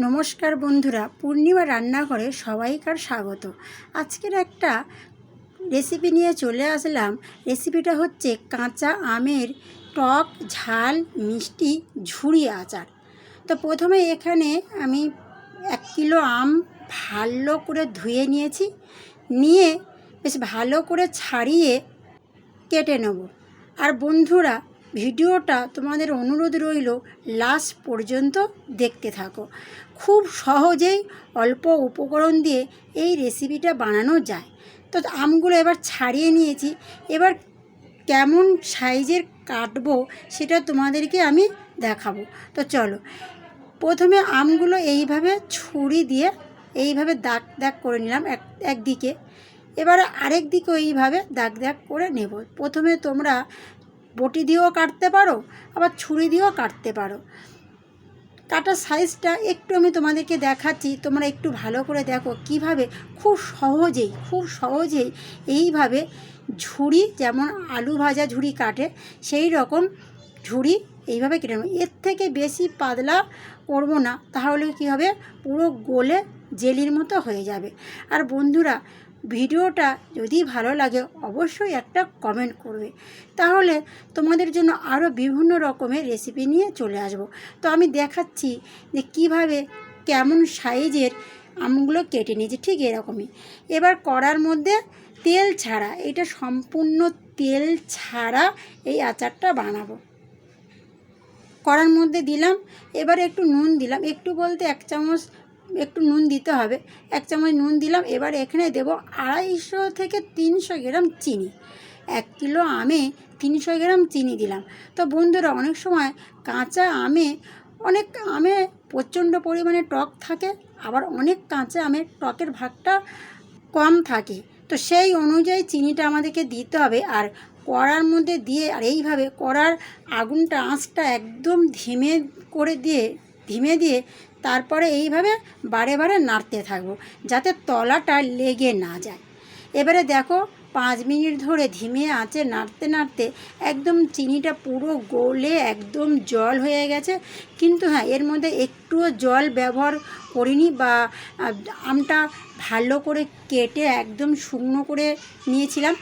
নমস্কার বন্ধুরা, পূর্ণিমা রান্নাঘরে সবাইকার স্বাগত। আজকের একটা রেসিপি নিয়ে চলে আসলাম। রেসিপিটা হচ্ছে কাঁচা আমের টক ঝাল মিষ্টি ঝুড়ি আচার। তো প্রথমে এখানে আমি এক কিলো আম ভালো করে ধুয়ে নিয়েছি। নিয়ে বেশ ভালো করে ছাড়িয়ে কেটে নেব। আর বন্ধুরা ভিডিওটা তোমাদের অনুরোধ রইল লাস্ট পর্যন্ত দেখতে থাকো। খুব সহজেই অল্প উপকরণ দিয়ে এই রেসিপিটা বানানো যায়। তো আমগুলো এবার ছাড়িয়ে নিয়েছি। এবার কেমন সাইজের কাটবো সেটা তোমাদেরকে আমি দেখাবো। তো চলো, প্রথমে আমগুলো এইভাবে ছুরি দিয়ে এইভাবে দাগ দাগ করে নিলাম এক, একদিকে। এবারে আরেক দিকেও এইভাবে দাগ দাগ করে নেব। প্রথমে তোমরা বটি দিয়েও কাটতে পারো, আবার ছুরি দিয়েও কাটতে পারো। কাটার সাইজটা একটু আমি তোমাদেরকে দেখাচ্ছি, তোমরা একটু ভালো করে দেখো কীভাবে খুব সহজেই খুব সহজেই এইভাবে ঝুড়ি, যেমন আলু ভাজা ঝুড়ি কাটে, সেই রকম ঝুড়ি এইভাবে কেটে নেব। এর থেকে বেশি পাতলা করব না, তাহলে কী হবে? পুরো গোলে জেলির মতো হয়ে যাবে। আর বন্ধুরা ভিডিওটা যদি ভালো লাগে অবশ্যই একটা কমেন্ট করবে। তাহলে তোমাদের জন্য আরও বিভিন্ন রকমের রেসিপি নিয়ে চলে আসব। তো আমি দেখাচ্ছি যে কীভাবে কেমন সাইজের আমগুলো কেটে নিয়েছি, ঠিক এরকমই। এবার কড়ার মধ্যে তেল ছাড়া, এটা সম্পূর্ণ তেল ছাড়া এই আচারটা বানাবো। কড়ার মধ্যে দিলাম, এবার একটু নুন দিলাম, একটু বলতে এক চামচ একটু নুন দিতে হবে। এক চামচ নুন দিলাম, এবার এখানে দেব আড়াইশো থেকে তিনশো গ্রাম চিনি। এক কিলো আমে তিনশো গ্রাম চিনি দিলাম। তো বন্ধুরা, অনেক সময় কাঁচা আমে অনেক আমে প্রচণ্ড পরিমাণে টক থাকে, আবার অনেক কাঁচা আমের টকের ভাগটা কম থাকে। তো সেই অনুযায়ী চিনিটা আমাদেরকে দিতে হবে, আর কড়ার মধ্যে দিয়ে, আর এইভাবে কড়ার আগুনটা, আঁচটা একদম ধিমে করে দিয়ে ধিমে দিয়ে তারপরে এইভাবে বারে বারে নাড়তে থাকব, যাতে তলাটা লেগে না যায়। এবারে দেখো, পাঁচ মিনিট ধরে ধিমে আঁচে নাড়তে নাড়তে একদম চিনিটা পুরো গলে একদম জল হয়ে গেছে। কিন্তু হ্যাঁ এর মধ্যে একটুও জল ব্যবহার করিনি বা আমটা ভালো করে কেটে একদম শুকনো করে নিয়েছিলাম।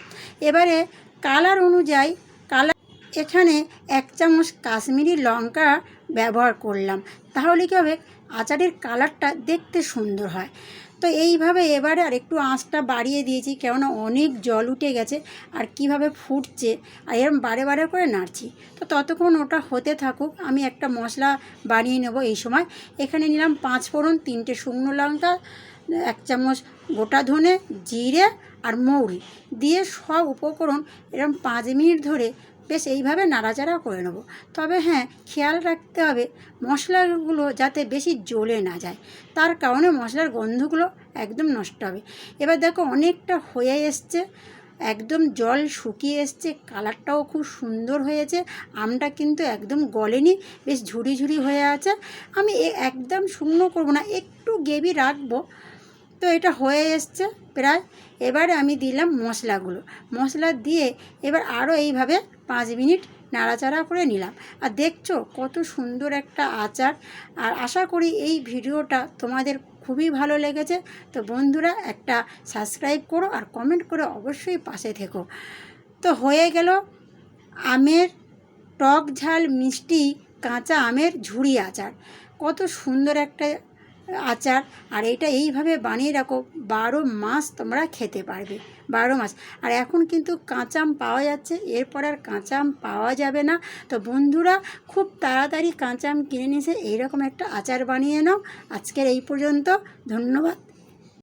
এবারে কালার অনুযায়ী এখানে এক চামচ কাশ্মীরি লঙ্কা ব্যবহার করলাম। তাহলে কী হবে? আচারের কালারটা দেখতে সুন্দর হয়। তো এইভাবে এবারে আর একটু আঁচটা বাড়িয়ে দিয়েছি, কেননা অনেক জল উঠে গেছে আর কীভাবে ফুটছে আর এরম বারে বারে করে নাড়ছি। তো ততক্ষণ ওটা হতে থাকুক, আমি একটা মশলা বানিয়ে নেব এই সময়। এখানে নিলাম পাঁচ ফোড়ন, তিনটে শুকনো লঙ্কা, এক চামচ গোটা ধনে, জিরে আর মৌরি। দিয়ে সব উপকরণ এরকম পাঁচ মিনিট ধরে বেশ এইভাবে নাড়াচাড়া করে নেব। তবে হ্যাঁ খেয়াল রাখতে হবে মশলাগুলো যাতে বেশি জ্বলে না যায়। তার কারণে মশলার গন্ধগুলো একদম নষ্ট হবে। এবার দেখো অনেকটা হয়ে এসছে, একদম জল শুকিয়ে এসছে, কালারটাও খুব সুন্দর হয়েছে, আমটা কিন্তু একদম গলেনি, বেশ ঝুড়ি ঝুড়ি হয়ে আছে। আমি একদম শুকনো করব না, একটু গেবি রাখব তো এটা হয়ে এসছে প্রায়। এবারে আমি দিলাম মশলাগুলো। মশলা দিয়ে এবার আরও এইভাবে পাঁচ মিনিট নাড়াচাড়া করে নিলাম। আর দেখছ কত সুন্দর একটা আচার। আর আশা করি এই ভিডিওটা তোমাদের খুবই ভালো লেগেছে। তো বন্ধুরা একটা সাবস্ক্রাইব করো আর কমেন্ট করে অবশ্যই পাশে থেকো। তো হয়ে গেল আমের টক ঝাল মিষ্টি কাঁচা আমের ঝুড়ি আচার। কত সুন্দর একটা আচার, আর এটা এইভাবে বানিয়ে রাখো, বারো মাস তোমরা খেতে পারবে, বারো মাস। আর এখন কিন্তু কাঁচাম পাওয়া যাচ্ছে, এরপর আর কাঁচাম পাওয়া যাবে না। তো বন্ধুরা, খুব তাড়াতাড়ি কাঁচাম কিনে নিয়ে এসে এইরকম একটা আচার বানিয়ে নাও। আজকের এই পর্যন্ত, ধন্যবাদ।